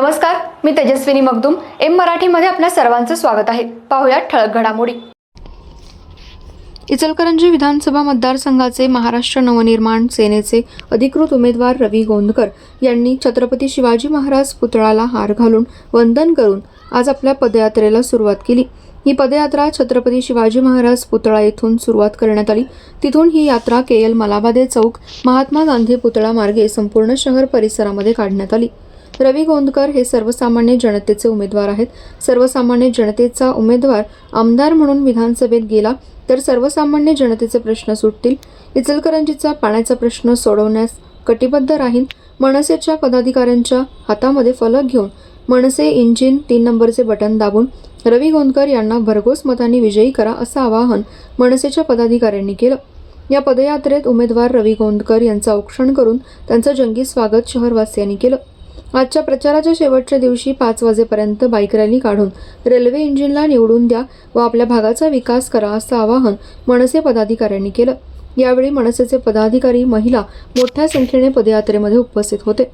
नमस्कार मी तेजस्विनी मगदुम. एम मराठीमध्ये आपल्या सर्वांचं स्वागत आहे. पाहुयात ठळक घडामोडी. इचलकरंजी विधानसभा मतदारसंघाचे महाराष्ट्र नवनिर्माण सेनेचे अधिकृत उमेदवार रवी गोंदकर यांनी छत्रपती शिवाजी महाराज पुतळाला हार घालून वंदन करून आज आपल्या पदयात्रेला सुरुवात केली. ही पदयात्रा छत्रपती शिवाजी महाराज पुतळा येथून सुरुवात करण्यात आली. तिथून ही यात्रा के एल मलाबादे चौक महात्मा गांधी पुतळा मार्गे संपूर्ण शहर परिसरामध्ये काढण्यात आली. रवी गोंदकर हे सर्वसामान्य जनतेचे उमेदवार आहेत. सर्वसामान्य जनतेचा उमेदवार आमदार म्हणून विधानसभेत गेला तर सर्वसामान्य जनतेचे प्रश्न सुटतील. इचलकरंजीचा पाण्याचा प्रश्न सोडवण्यास कटिबद्ध राहील मनसेच्या पदाधिकाऱ्यांच्या हातामध्ये फलक घेऊन मनसे इंजिन तीन नंबरचे बटन दाबून रवी गोंदकर यांना भरघोस मतांनी विजयी करा असं आवाहन मनसेच्या पदाधिकाऱ्यांनी केलं. या पदयात्रेत उमेदवार रवी गोंदकर यांचा औक्षण करून त्यांचं जंगी स्वागत शहरवासियांनी केलं. आजच्या प्रचाराच्या शेवटच्या दिवशी पाच वाजेपर्यंत बाईक रॅली काढून रेल्वे इंजिनला निवडून द्या व आपल्या भागाचा विकास करा असं आवाहन मनसे पदाधिकाऱ्यांनी केलं. यावेळी मनसेचे पदाधिकारी महिला मोठ्या संख्येने पदयात्रेमध्ये उपस्थित होते.